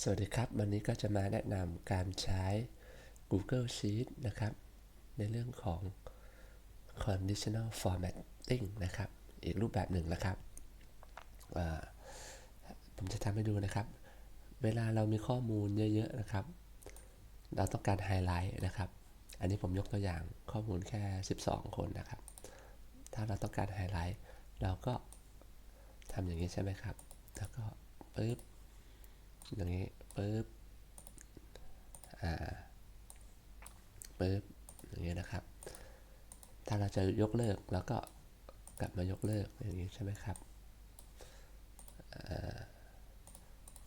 สวัสดีครับ วันนี้ก็จะมาแนะนำการใช้ Google Sheet นะครับ ในเรื่องของ conditional formatting นะครับ อีกรูปแบบหนึ่งนะครับ ผมจะทำให้ดูนะครับ เวลาเรามีข้อมูลเยอะ ๆ นะครับ เราต้องการไฮไลท์นะครับ อันนี้ผมยกตัวอย่างข้อมูลแค่ 12 คนนะครับ ถ้าเราต้องการไฮไลท์เราก็ทำอย่างนี้ใช่ไหมครับ แล้วก็ปึ๊บ อย่างนี้ปึ๊บอ่าปึ๊บอย่างนี้นะครับ ถ้าเราจะยกเลิกเราก็กลับมายกเลิกอย่างนี้ใช่ไหมครับ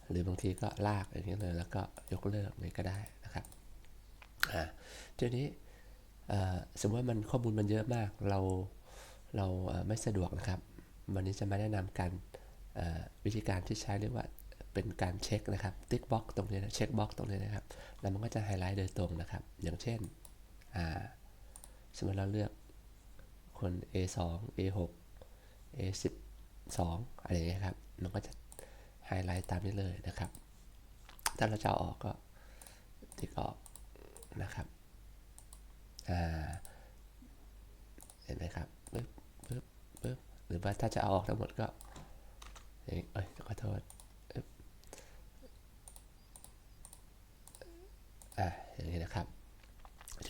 หรือบางทีก็ลากอย่างนี้เลยแล้วก็ยกเลิกนี่ก็ได้นะครับอ่าทีนี้สมมติว่ามันข้อมูลมันเยอะมากเราเราไม่สะดวกนะครับ วันนี้จะมาแนะนำการวิธีการที่ใช้เรียกว่า เป็นการเช็คนะครับ ติ๊กบ็อกตรงนี้นะเช็คบ็อกตรงนี้นะครับ แล้วมันก็จะไฮไลท์โดยตรงนะครับ อย่างเช่นสมมติเราเลือกคน A2 A6 A12 อะไรอย่างเงี้ยครับ มันก็จะไฮไลท์ตามนี้เลยนะครับ ถ้าเราจะออกก็ติ๊กออกนะครับเห็นไหมครับปึ๊บปึ๊บปึ๊บหรือว่าถ้าจะเอาออกทั้งหมดก็เอ้ยขอโทษอะอย่างนี้นะครับ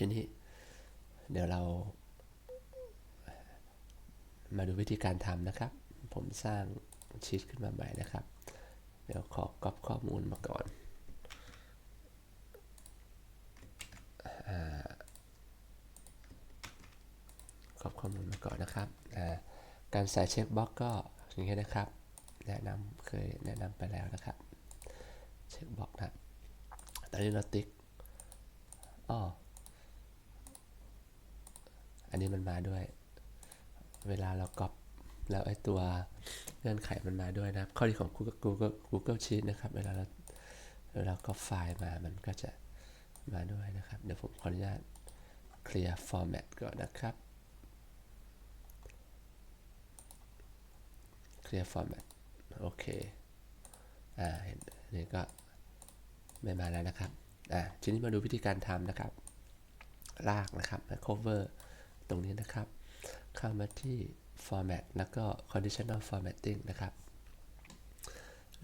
ทีนี้ เดี๋ยวเรามาดูวิธีการทำนะครับ ผมสร้างชีตขึ้นมาใหม่นะครับ เดี๋ยวขอก๊อปข้อมูลมาก่อนก๊อปข้อมูลมาก่อนนะครับการใส่เช็คบ็อกก็อย่างนี้นะครับ แนะนำเคยแนะนำไปแล้วนะครับ เช็คบ็อกนะ ตอนนี้เราติ๊กอ๋อ นนี้มันมาด้วย เวลาเราก๊อปแล้วไอ้ตัวเงื่อนไขมันมาด้วยนะครับ ข้อดีของ Google Google Google Sheet นะครับ เวลาเราเวลาก๊อปไฟล์มามันก็จะมาด้วยนะครับ เดี๋ยวผมขออนุญาต clear format ก่อนนะครับ clear format โอเค อ่าเห็นนี่ก็ไม่มาแล้วนะครับ อะทีนี้มาดูวิธีการทำนะครับ ลากนะครับ cover ตรงนี้นะครับ เข้ามาที่ format แล้วก็ conditional formatting นะครับ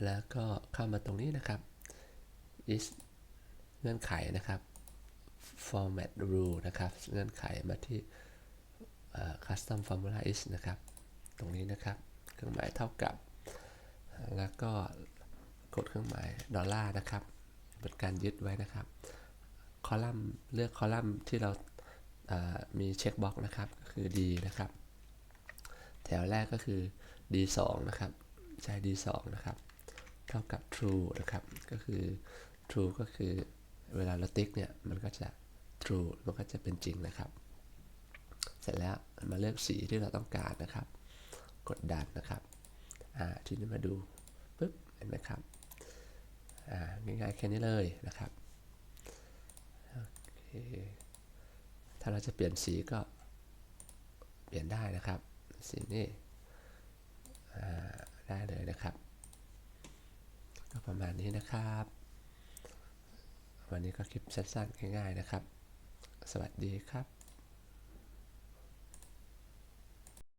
แล้วก็เข้ามาตรงนี้นะครับ is เงื่อนไขนะครับ format rule นะครับ เงื่อนไขมาที่ custom formula is นะครับ ตรงนี้นะครับ เครื่องหมายเท่ากับ แล้วก็กดเครื่องหมายดอลลาร์นะครับเป็นการยึดไว้นะครับ คอลัมน์เลือกคอลัมน์ที่เรา มีเช็คบ็อกนะครับก็คือ D นะครับ แถวแรกก็คือ D2 นะครับ ใช้ D2 นะครับ เท่ากับ true นะครับ ก็คือ true ก็คือเวลาเราติ๊กเนี่ย มันก็จะ true มันก็จะเป็นจริงนะครับ เสร็จแล้วมาเลือกสีที่เราต้องการนะครับ กดดันนะครับ ทีนี้มาดูปุ๊บ เห็นไหมครับ ง่ายๆแค่นี้เลยนะครับโอเค ถ้าเราจะเปลี่ยนสีก็เปลี่ยนได้นะครับ สีนี้ได้เลยนะครับ ก็ประมาณนี้นะครับ วันนี้ก็คลิปสั้นๆง่ายๆนะครับ สวัสดีครับ